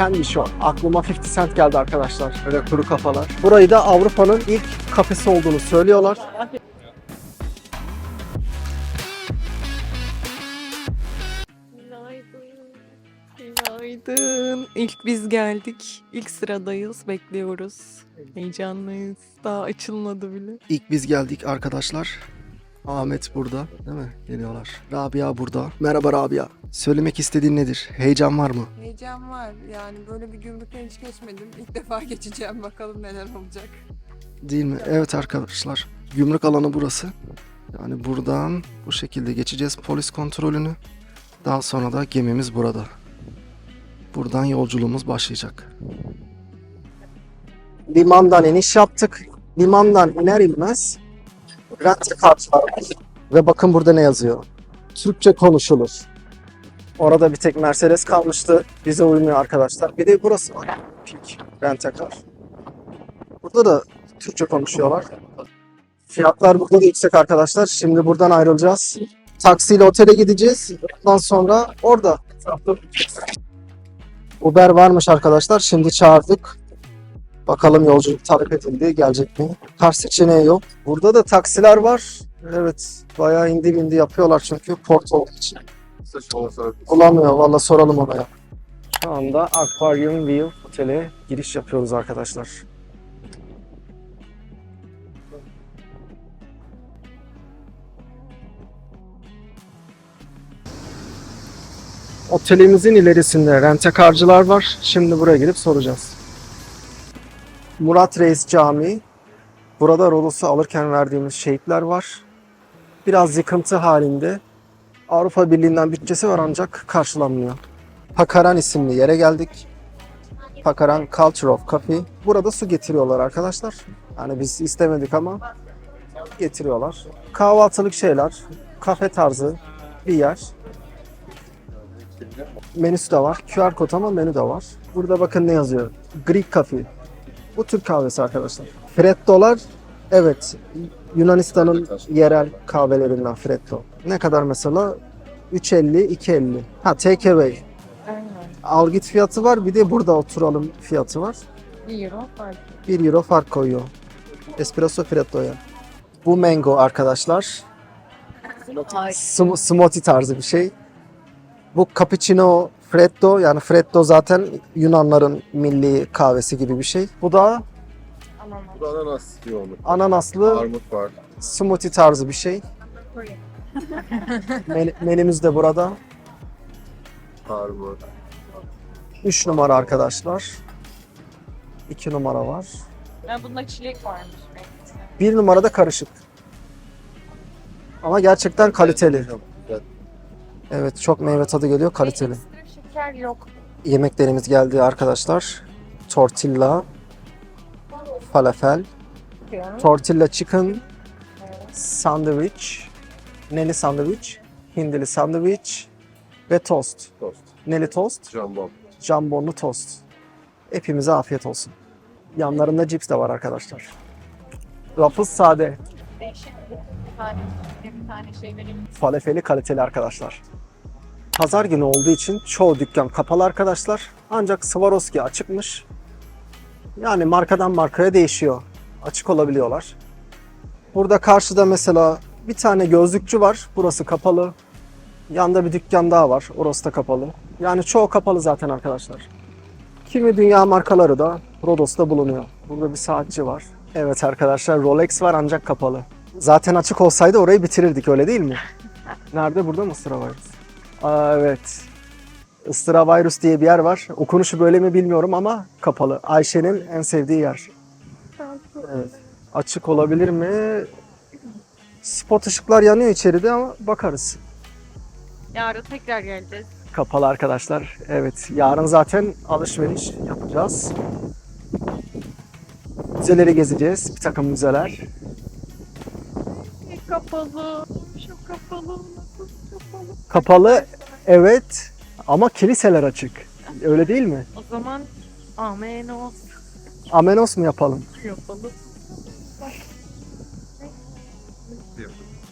Candy Shop. Aklıma 50 Cent geldi arkadaşlar. Böyle kuru kafalar. Burayı da Avrupa'nın ilk kafesi olduğunu söylüyorlar. Günaydın. Günaydın. İlk biz geldik. İlk sıradayız. Bekliyoruz. Heyecanlıyız. Daha açılmadı bile. İlk biz geldik arkadaşlar. Ahmet burada değil mi? Geliyorlar. Rabia burada. Merhaba Rabia. Söylemek istediğin nedir? Heyecan var mı? Heyecan var. Yani böyle bir gümrükten hiç geçmedim. İlk defa geçeceğim. Bakalım neler olacak. Değil mi? Evet arkadaşlar. Gümrük alanı burası. Yani buradan bu şekilde geçeceğiz polis kontrolünü. Daha sonra da gemimiz burada. Buradan yolculuğumuz başlayacak. Limandan iniş yaptık. Limandan iner inmez rent kartlar var. Ve bakın burada ne yazıyor. Türkçe konuşulur. Orada bir tek Mercedes kalmıştı. Bize uymuyor arkadaşlar. Bir de burası var. Pik. Rent car. Burada da Türkçe konuşuyorlar. Fiyatlar burada da yüksek arkadaşlar. Şimdi buradan ayrılacağız. Taksiyle otele gideceğiz. Ondan sonra orada. Uber varmış arkadaşlar. Şimdi çağırdık. Bakalım yolculuk talep edildi. Gelecek mi? Kar seçeneği yok. Burada da taksiler var. Evet. Bayağı indi bindi yapıyorlar çünkü port olduğu için. Bulamıyor. Valla soralım ona ya. Şu anda Aquarium View Otel'e giriş yapıyoruz arkadaşlar. Otelimizin ilerisinde rentekarcılar var. Şimdi buraya gidip soracağız. Murat Reis Camii. Burada Rodos'u alırken verdiğimiz şehitler var. Biraz yıkıntı halinde. Avrupa Birliği'nden bütçesi var ancak karşılanmıyor. Pakaran isimli yere geldik. Pakaran Culture of Coffee. Burada su getiriyorlar arkadaşlar. Yani biz istemedik ama getiriyorlar. Kahvaltılık şeyler, kafe tarzı bir yer. Menüsü de var. QR kod ama menü de var. Burada bakın ne yazıyor. Greek Coffee. Bu Türk kahvesi arkadaşlar. Fretto'lar evet Yunanistan'ın yerel kahvelerinden Fretto. Ne kadar mesela? 3.50, 2.50. Ha take away. Aynen. Al git fiyatı var. Bir de burada oturalım fiyatı var. 1 euro fark. 1 euro fark koyuyor. Espresso Fretto'ya. Bu mango arkadaşlar. Sm- smoothie tarzı bir şey. Bu cappuccino freddo yani freddo zaten Yunanların milli kahvesi gibi bir şey. Bu da Bu da ananas diyor onu. ananaslı Armut var. smoothie tarzı bir şey. Men- menümüz de burada. Armut. 3 numara arkadaşlar. 2 numara var. Ya bunda çilek varmış. 1 numarada karışık. Ama gerçekten kaliteli. Güzel. Evet çok meyve tadı geliyor kaliteli. Ekstra yok. Yemeklerimiz geldi arkadaşlar. Tortilla, falafel, tortilla chicken, sandwich, neli sandwich, hindili sandwich ve tost. Tost. Neli tost, Jambon. jambonlu tost. Hepimize afiyet olsun. Yanlarında cips de var arkadaşlar. Rafız sade, Değişik bir tane, bir tane şey vereyim. falafeli kaliteli arkadaşlar. Pazar günü olduğu için çoğu dükkan kapalı arkadaşlar. Ancak Swarovski açıkmış. Yani markadan markaya değişiyor. Açık olabiliyorlar. Burada karşıda mesela bir tane gözlükçü var. Burası kapalı. Yanda bir dükkan daha var. Orası da kapalı. Yani çoğu kapalı zaten arkadaşlar. Kimi dünya markaları da Rodos'ta bulunuyor. Burada bir saatçi var. Evet arkadaşlar Rolex var ancak kapalı. Zaten açık olsaydı orayı bitirirdik öyle değil mi? Nerede? Burada mı Istıravirus? Aa, evet. Istıravirus diye bir yer var. Okunuşu böyle mi bilmiyorum ama kapalı. Ayşe'nin en sevdiği yer. Evet. Açık olabilir mi? Spot ışıklar yanıyor içeride ama bakarız. Yarın tekrar geleceğiz. Kapalı arkadaşlar. Evet. Yarın zaten alışveriş yapacağız. Müzeleri gezeceğiz. Bir takım müzeler. Kapalı. Şu kapalı. Kapalı evet ama kiliseler açık. Öyle değil mi? O zaman amenos Amenos mu yapalım? yapalım.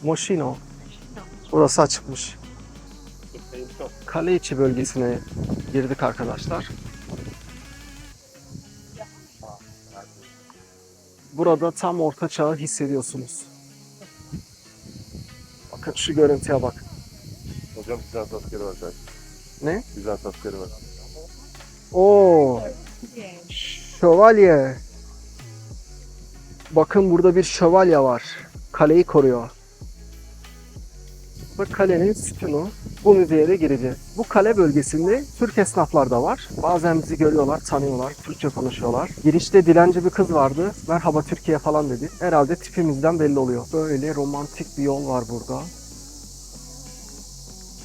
Moschino. Burası açıkmış. Kale içi bölgesine girdik arkadaşlar. Burada tam orta çağı hissediyorsunuz. Bakın şu görüntüye bak. Hocam Bizans askeri var zaten. Ne? Bizans askeri var. Oo, şövalye. Bakın burada bir şövalye var. Kaleyi koruyor. Bak kalenin sütunu. Bu müzeye de gireceğiz. Bu kale bölgesinde Türk esnaflar da var. Bazen bizi görüyorlar, tanıyorlar, Türkçe konuşuyorlar. Girişte dilenci bir kız vardı. Merhaba Türkiye falan dedi. Herhalde tipimizden belli oluyor. Böyle romantik bir yol var burada.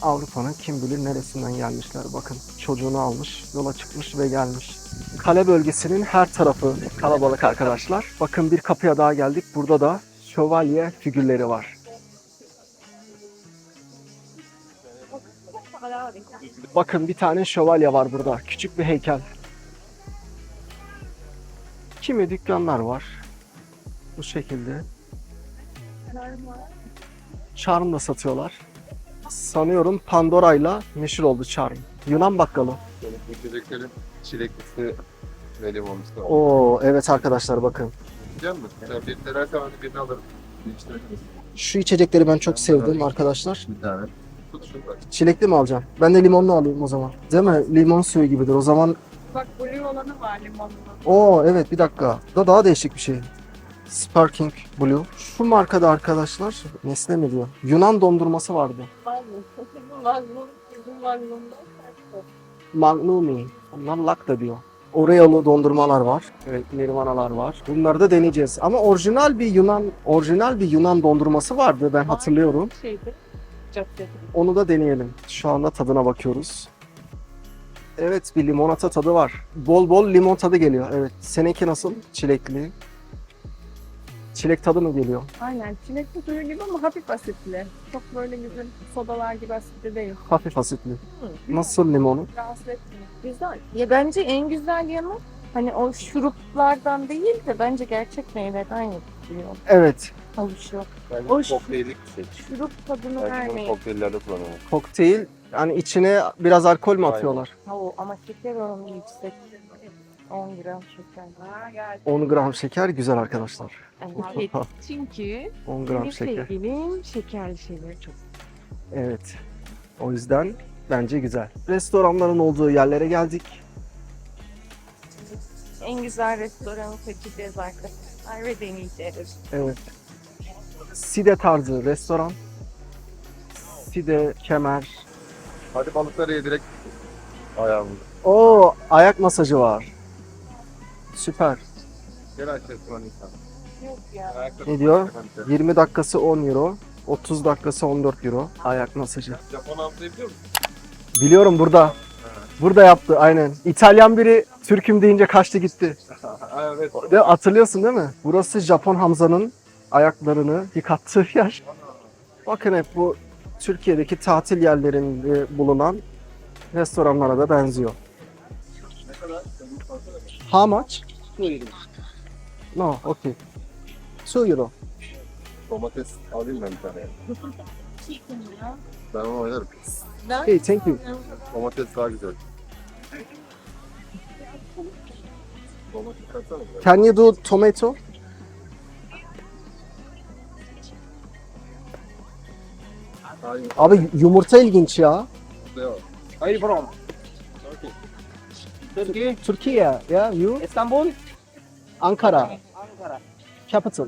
Avrupa'nın kim bilir neresinden gelmişler. Bakın çocuğunu almış, yola çıkmış ve gelmiş. Kale bölgesinin her tarafı kalabalık arkadaşlar. Bakın bir kapıya daha geldik. Burada da şövalye figürleri var. Bakın bir tane şövalye var burada. Küçük bir heykel. Kimi dükkanlar var. Bu şekilde. Charm da satıyorlar. Sanıyorum Pandora'yla meşhur oldu Charm. Yunan bakkalı. Benim bu içeceklerin çileklisi ve limonlusu var. Oo evet arkadaşlar bakın. Biliyor musun? Sen bir denersen ben de birini alırım. Şu içecekleri ben çok sevdim arkadaşlar. bir tane. Tut şunu bak. Çilekli mi alacağım? Ben de limonlu alayım o zaman. Değil mi? Limon suyu gibidir. O zaman Bak blue olanı var limonlu. Oo evet bir dakika. Da daha değişik bir şey. Sparking Blue. Şu markada arkadaşlar Nesle mi diyor? Yunan dondurması vardı. Magnum. Magnum. Bizim Magnum'da. Magnumi. Onlar Lakta diyor. Oreo'lu dondurmalar var. Evet, nirvanalar var. Bunları da deneyeceğiz. Ama orijinal bir Yunan, orijinal bir Yunan dondurması vardı ben hatırlıyorum. Şeydi. Caddede. Onu da deneyelim. Şu anda tadına bakıyoruz. Evet bir limonata tadı var. Bol bol limon tadı geliyor. Evet. Seninki nasıl? Çilekli. Çilek tadı mı geliyor? Aynen. Çilekli suyu gibi ama hafif asitli. Çok böyle güzel sodalar gibi asitli değil. Hafif asitli. Nasıl limonu? Rahatsız etmiyor. Güzel. Ya bence en güzel yanı hani o şuruplardan değil de bence gerçek meyveden yapılıyor. Evet. Oluşuyor. Bence Hoş. kokteyllik bir şey. Şurup tadını Belki bunu vermeyin. kokteyllerde kullanıyorlar. Kokteyl. Yani içine biraz alkol mü atıyorlar? Ha, o, ama şeker oranı yüksek. 10 gram şeker. Ha, geldi. 10 gram şeker güzel arkadaşlar. Evet, çünkü 10 gram şeker. ilgili şekerli şeyleri çok Evet. O yüzden bence güzel. Restoranların olduğu yerlere geldik. En güzel restoranı seçeceğiz arkadaşlar ve deneyeceğiz. Evet. Side tarzı restoran. Side, kemer. Hadi balıkları yedirek ayağımızı. Oo, ayak masajı var. Süper. Ne diyor? Hemen. 20 dakikası 10 euro. 30 dakikası 14 euro. Ayak masajı. Japon hamzayı biliyor musun? Biliyorum burada. Burada yaptı aynen. İtalyan biri Türk'üm deyince kaçtı gitti. Evet. De, hatırlıyorsun değil mi? Burası Japon Hamza'nın ayaklarını yıkattığı yer. Bakın hep bu Türkiye'deki tatil yerlerinde bulunan restoranlara da benziyor. How much? No, okay. 2 euro. Domates alayım ben bir tane. Ben onu oynarım. Hey, thank you. Domates daha güzel. Domates atsana. biraz. Can you do tomato? Hayır, Abi yumurta ilginç ya. ne var? Turkey, Türkiye, yeah, you? Istanbul, Ankara, Ankara, capital.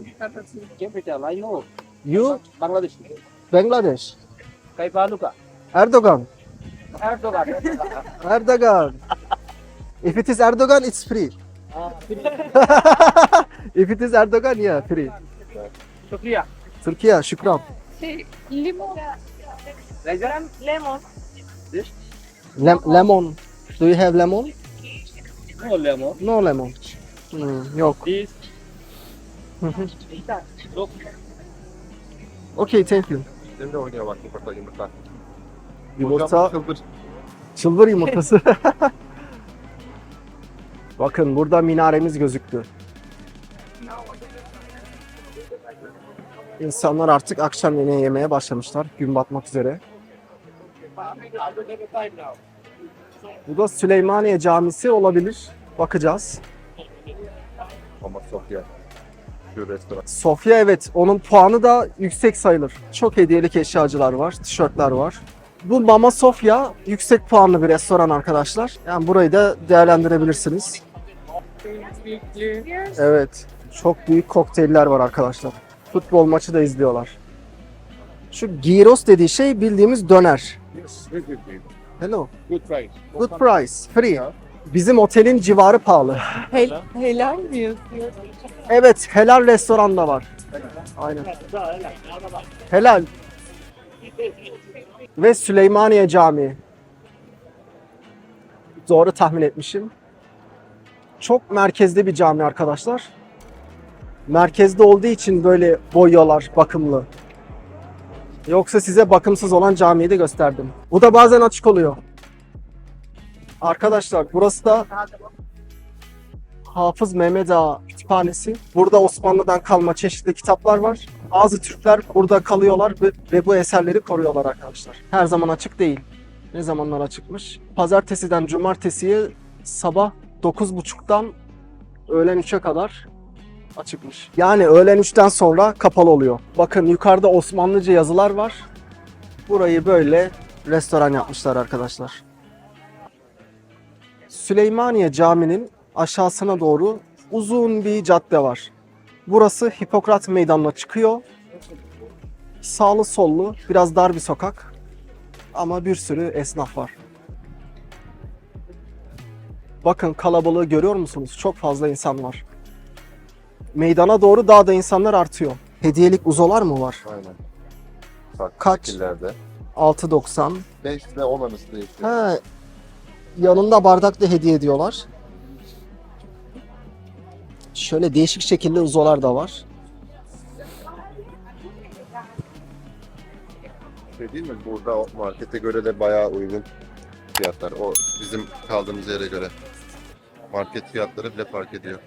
capital. I know. You? Bangladesh. Bangladesh. Kaipaluka. Erdogan. Erdogan. Erdogan. If it is Erdogan, it's free. Ah, If it is Erdogan, yeah, free. Shukriya. Türkiye, şükran. Şey, limon. Rajan. Lemon. Lem- lemon. Do you have lemon? No lemon. No lemon. Hmm, yok. This. Look. Okay, thank you. Senin de oynuyor bak yumurta yumurta. Yumurta, Hocam, çıldır. çılbır yumurtası. Bakın burada minaremiz gözüktü. İnsanlar artık akşam yemeği yemeye başlamışlar. Gün batmak üzere. Bu da Süleymaniye Camisi olabilir. Bakacağız. Ama Sofya. Şu restoran. Sofya evet onun puanı da yüksek sayılır. Çok hediyelik eşyacılar var, tişörtler var. Bu Mama Sofya yüksek puanlı bir restoran arkadaşlar. Yani burayı da değerlendirebilirsiniz. Evet. Çok büyük kokteyller var arkadaşlar. Futbol maçı da izliyorlar. Şu gyros dediği şey bildiğimiz döner. Hello. Good price. Good price. Free. Bizim otelin civarı pahalı. Hel helal diyorsun. Evet, helal restoran da var. Aynen. Helal. Ve Süleymaniye Camii. Doğru tahmin etmişim. Çok merkezde bir cami arkadaşlar. Merkezde olduğu için böyle boyuyorlar bakımlı. Yoksa size bakımsız olan camiyi de gösterdim. Bu da bazen açık oluyor. Arkadaşlar burası da Hafız Mehmet Ağa Kütüphanesi. Burada Osmanlı'dan kalma çeşitli kitaplar var. Bazı Türkler burada kalıyorlar ve, ve bu eserleri koruyorlar arkadaşlar. Her zaman açık değil. Ne zamanlar açıkmış? Pazartesiden cumartesiye sabah 9.30'dan öğlen 3'e kadar açıkmış. Yani öğlen 3'ten sonra kapalı oluyor. Bakın yukarıda Osmanlıca yazılar var. Burayı böyle restoran yapmışlar arkadaşlar. Süleymaniye Camii'nin aşağısına doğru uzun bir cadde var. Burası Hipokrat Meydanı'na çıkıyor. Sağlı sollu, biraz dar bir sokak. Ama bir sürü esnaf var. Bakın kalabalığı görüyor musunuz? Çok fazla insan var. Meydana doğru daha da insanlar artıyor. Hediyelik uzolar mı var? Aynen. Farklı Kaç? şekillerde. 6.90. 5 ile 10 arası değişiyor. Ha, yanında bardak da hediye ediyorlar. Şöyle değişik şekilli uzolar da var. Şey değil mi? Burada o markete göre de bayağı uygun fiyatlar. O bizim kaldığımız yere göre. Market fiyatları bile fark ediyor.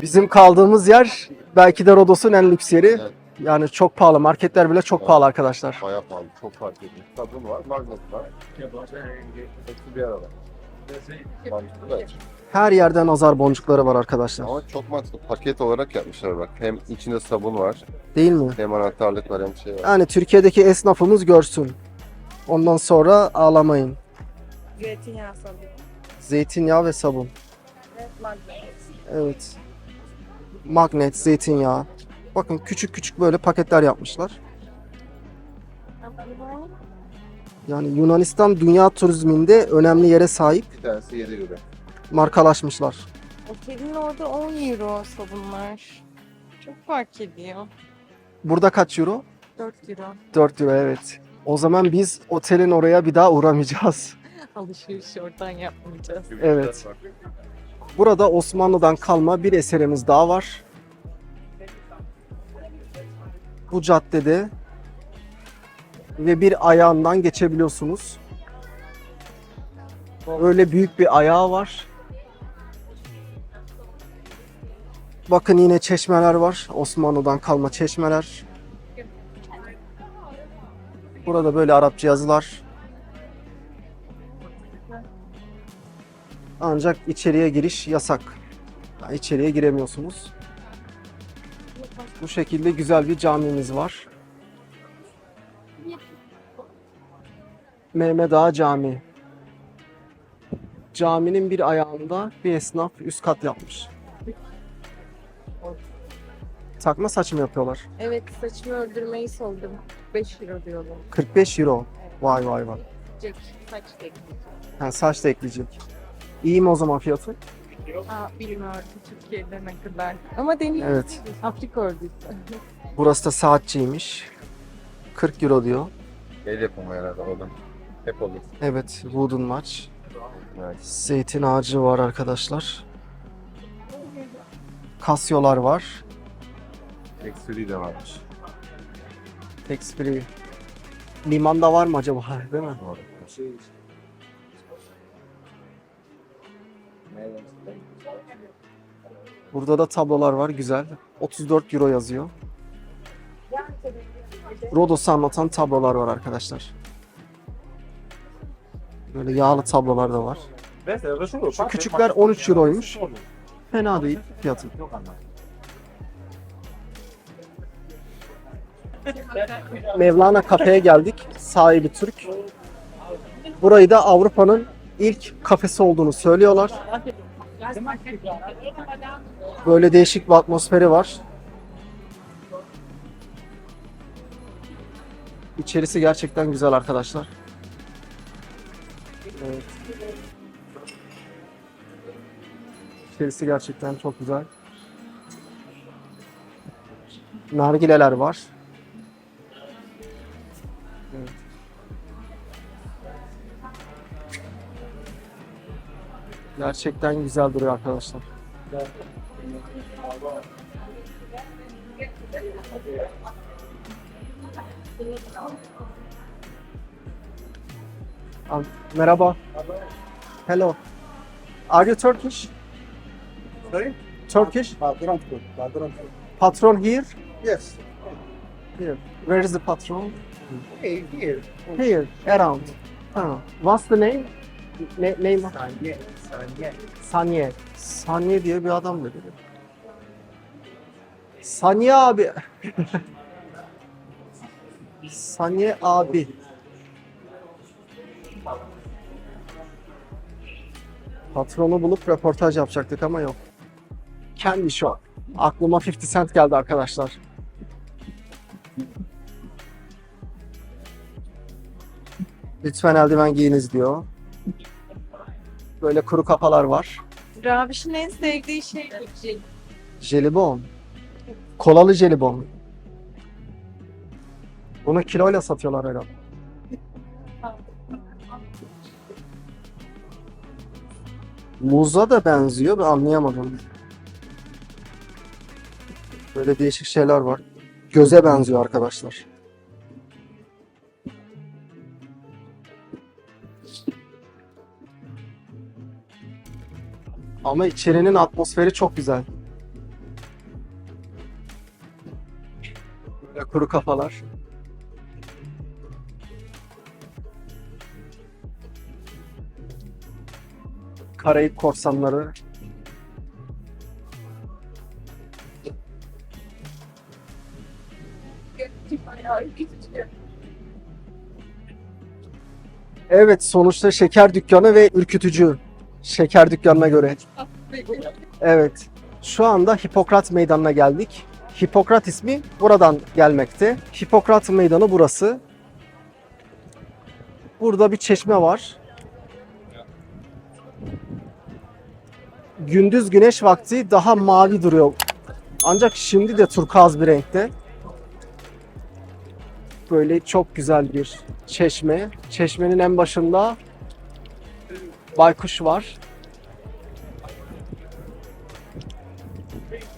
Bizim kaldığımız yer belki de Rodos'un en lüks yeri. Evet. Yani çok pahalı. Marketler bile çok Evet. pahalı arkadaşlar. Bayağı pahalı. Çok fark ediyor. Sabun var, magnet var. Hepsi bir arada. Her yerden nazar boncukları var arkadaşlar. Ama çok mantıklı. Paket olarak yapmışlar bak. Hem içinde sabun var, Değil mi? hem anahtarlık var, hem şey var. Yani Türkiye'deki esnafımız görsün. Ondan sonra ağlamayın. Zeytinyağı sabun. Zeytinyağı ve sabun. Evet. Magnet, zeytinyağı. Bakın küçük küçük böyle paketler yapmışlar. Yani Yunanistan dünya turizminde önemli yere sahip Bir tanesi 7 euro. markalaşmışlar. Otelin orada 10 euro sabunlar. Çok fark ediyor. Burada kaç euro? 4 euro. 4 euro evet. O zaman biz otelin oraya bir daha uğramayacağız. Alışveriş oradan yapmayacağız. Evet. Burada Osmanlı'dan kalma bir eserimiz daha var. Bu caddede ve bir ayağından geçebiliyorsunuz. Öyle büyük bir ayağı var. Bakın yine çeşmeler var. Osmanlı'dan kalma çeşmeler. Burada böyle Arapça yazılar. Ancak içeriye giriş yasak. Yani içeriye giremiyorsunuz. Bu şekilde güzel bir camimiz var. Mehmet Ağa Camii. Caminin bir ayağında bir esnaf üst kat yapmış. Takma saç mı yapıyorlar? Evet saçımı öldürmeyi soldum. 5 euro diyorlar. 45 euro. Vay vay vay. Saç teknik. Ha, saç da ekleyecek. İyi mi o zaman fiyatı? Aa, bilmiyorum Türkiye'de ne kadar. Ama deneyim. Evet. Afrika örgüsü. Burası da saatçiymiş. 40 euro diyor. El yapımı herhalde oğlum. Hep olur. Evet, Wooden Match. Evet. Zeytin ağacı var arkadaşlar. Kasyolar var. Eksili de varmış. Texpiri. Limanda var mı acaba? Değil mi? Doğru. Burada da tablolar var güzel. 34 euro yazıyor. Rodos'u anlatan tablolar var arkadaşlar. Böyle yağlı tablolar da var. Şu küçükler 13 euroymuş. Fena değil fiyatı. Mevlana kafeye geldik. Sahibi Türk. Burayı da Avrupa'nın ilk kafesi olduğunu söylüyorlar. Böyle değişik bir atmosferi var. İçerisi gerçekten güzel arkadaşlar. Evet. İçerisi gerçekten çok güzel. Nargileler var. Gerçekten güzel duruyor arkadaşlar. Abi, merhaba. Hello. Are you Turkish? Sorry? Turkish? Patron. Patron. Patron here? Yes. Here. Where is the patron? Hey, here. Here, around. Tamam. What's the name? Ne, name? Sanye. Sanye. Saniye. Saniye diye bir adam dedi. Saniye abi. Saniye abi. Patronu bulup röportaj yapacaktık ama yok. Kendi Shop. Aklıma 50 Cent geldi arkadaşlar. Lütfen eldiven giyiniz diyor. Böyle kuru kafalar var. Raviş'in en sevdiği şey Jelibon. Kolalı jelibon. Bunu kiloyla satıyorlar herhalde. Muza da benziyor ben anlayamadım. Böyle değişik şeyler var. Göze benziyor arkadaşlar. Ama içerinin atmosferi çok güzel. Böyle kuru kafalar. Karayip korsanları. Evet sonuçta şeker dükkanı ve ürkütücü. Şeker dükkanına göre. Evet. Şu anda Hipokrat Meydanı'na geldik. Hipokrat ismi buradan gelmekte. Hipokrat Meydanı burası. Burada bir çeşme var. Gündüz güneş vakti daha mavi duruyor. Ancak şimdi de turkuaz bir renkte. Böyle çok güzel bir çeşme. Çeşmenin en başında baykuş var.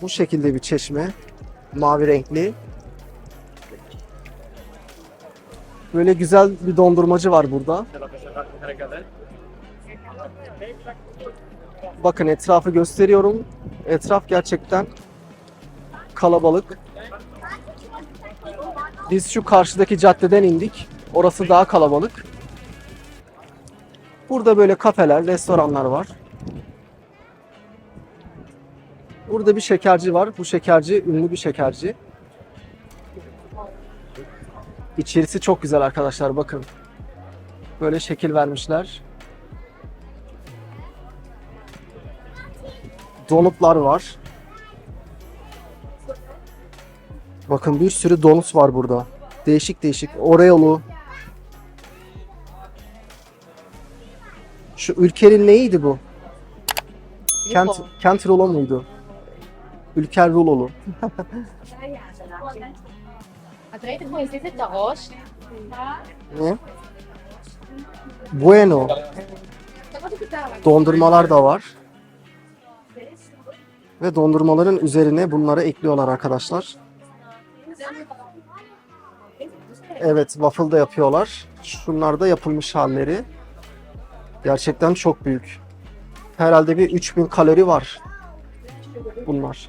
Bu şekilde bir çeşme. Mavi renkli. Böyle güzel bir dondurmacı var burada. Bakın etrafı gösteriyorum. Etraf gerçekten kalabalık. Biz şu karşıdaki caddeden indik. Orası daha kalabalık. Burada böyle kafeler, restoranlar var. Burada bir şekerci var. Bu şekerci ünlü bir şekerci. İçerisi çok güzel arkadaşlar bakın. Böyle şekil vermişler. Donutlar var. Bakın bir sürü donut var burada. Değişik değişik. Oreo'lu. Şu ülkenin neydi bu? Kent, Kent Rulo muydu? Ülker Rulolu. Ne? Bueno. Dondurmalar da var. Ve dondurmaların üzerine bunları ekliyorlar arkadaşlar. Evet, waffle da yapıyorlar. Şunlar da yapılmış halleri. Gerçekten çok büyük. Herhalde bir 3000 kalori var bunlar.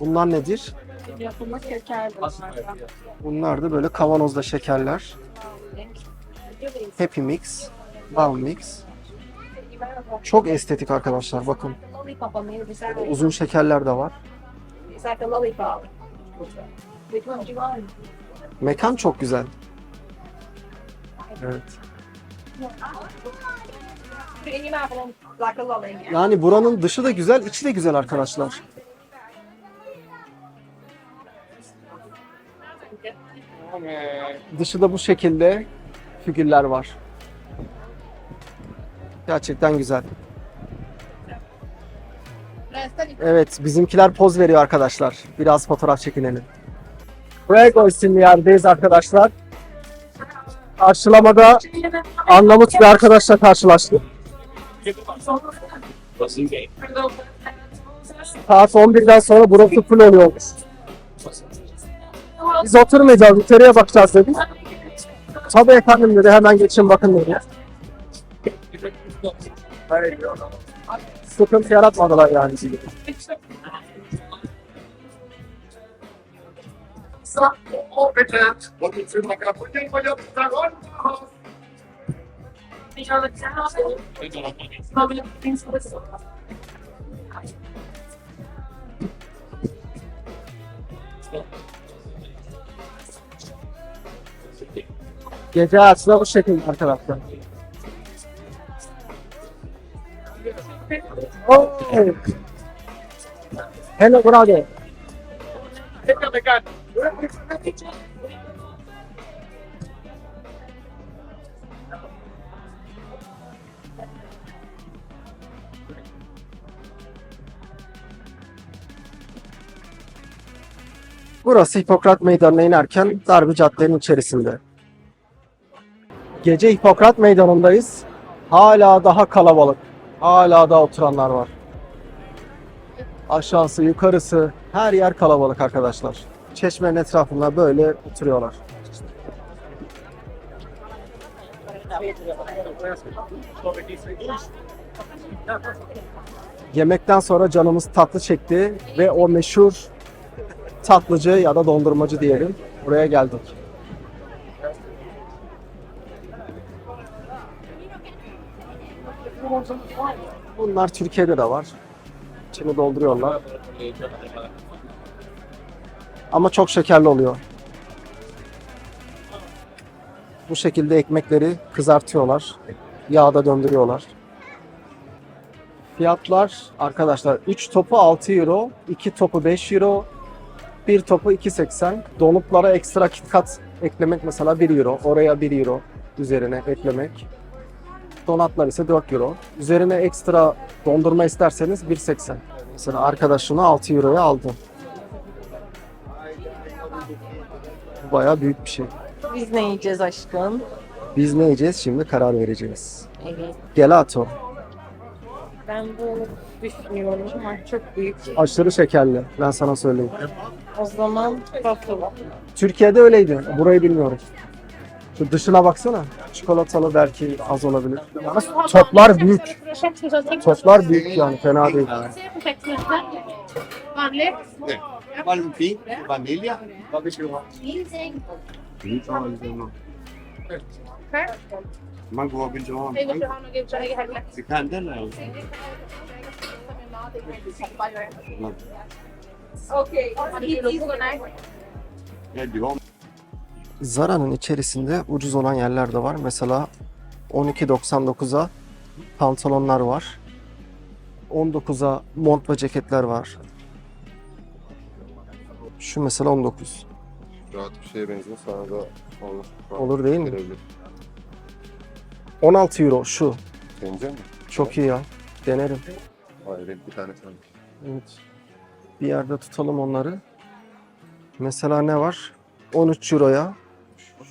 Bunlar nedir? yapılmış şeker bunlar. Da böyle kavanozda şekerler. Happy Mix, Bal Mix. Çok estetik arkadaşlar bakın. Uzun şekerler de var. Mekan çok güzel. Lolly. Yani buranın dışı da güzel, içi de güzel arkadaşlar. Dışı da bu şekilde figürler var. Gerçekten güzel. Evet, bizimkiler poz veriyor arkadaşlar. Biraz fotoğraf çekinelim. Fuego isimli yerdeyiz arkadaşlar. Karşılamada Arnavut bir arkadaşla karşılaştık. Saat 11'den sonra burası full oluyormuş. Biz oturmayacağız, içeriye bakacağız dedik. Tabii efendim dedi, hemen geçin bakın dedi. Sıkıntı yaratmadılar yani. Gece hayatı bu şekilde arkadaşlar. Oh. Hello brother. Burası Hipokrat Meydanı'na inerken dar bir caddenin içerisinde. Gece Hipokrat Meydanı'ndayız. Hala daha kalabalık. Hala da oturanlar var. Aşağısı, yukarısı, her yer kalabalık arkadaşlar. Çeşmenin etrafında böyle oturuyorlar. Yemekten sonra canımız tatlı çekti ve o meşhur tatlıcı ya da dondurmacı diyelim. Buraya geldik. Bunlar Türkiye'de de var. İçini dolduruyorlar. Ama çok şekerli oluyor. Bu şekilde ekmekleri kızartıyorlar. Yağda döndürüyorlar. Fiyatlar arkadaşlar 3 topu 6 euro, 2 topu 5 euro, 1 topu 2.80. Donutlara ekstra KitKat eklemek mesela 1 euro. Oraya 1 euro üzerine eklemek. Donatlar ise 4 euro. Üzerine ekstra dondurma isterseniz 1.80. Mesela arkadaşını 6 euroya aldı. Bu bayağı büyük bir şey. Biz ne yiyeceğiz aşkım? Biz ne yiyeceğiz şimdi karar vereceğiz. Evet. Gelato. Ben bu düşünüyorum ama çok büyük. Aşırı şekerli. Ben sana söyleyeyim. O zaman waffle. Türkiye'de öyleydi. Burayı bilmiyorum. Şu dışına baksana. Çikolatalı belki az olabilir. Yalnız toplar büyük. Toplar büyük yani fena değil. Valentin, vanilya. Mango bildiğin. Sikandel Okay. Ne diyor? Zara'nın içerisinde ucuz olan yerler de var. Mesela 12.99'a pantolonlar var. 19'a mont ve ceketler var. Şu mesela 19. Rahat bir şeye benziyor. Sana da olur. Olur değil mi? Gelebilir. 16 euro şu. Sence mi? Çok iyi ya. Denerim. Hayır bir tane sanki. Evet. Bir yerde tutalım onları. Mesela ne var? 13 euroya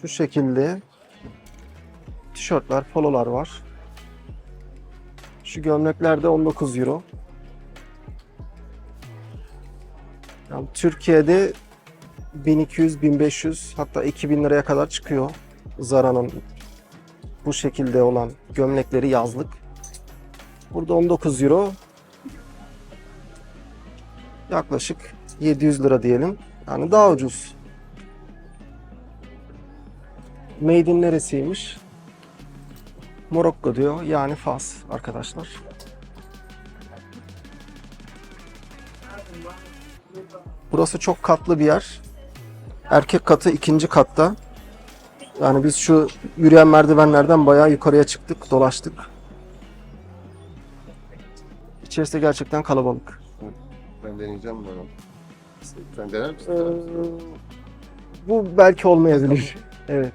şu şekilde tişörtler, pololar var. Şu gömlekler de 19 euro. Yani Türkiye'de 1200, 1500 hatta 2000 liraya kadar çıkıyor Zara'nın bu şekilde olan gömlekleri yazlık. Burada 19 euro yaklaşık 700 lira diyelim. Yani daha ucuz. Made in neresiymiş? Morokko diyor. Yani Fas arkadaşlar. Burası çok katlı bir yer. Erkek katı ikinci katta. Yani biz şu yürüyen merdivenlerden bayağı yukarıya çıktık, dolaştık. İçerisi gerçekten kalabalık. Ben deneyeceğim bunu. Sen dener misin? Ee, bu belki olmayabilir. Evet.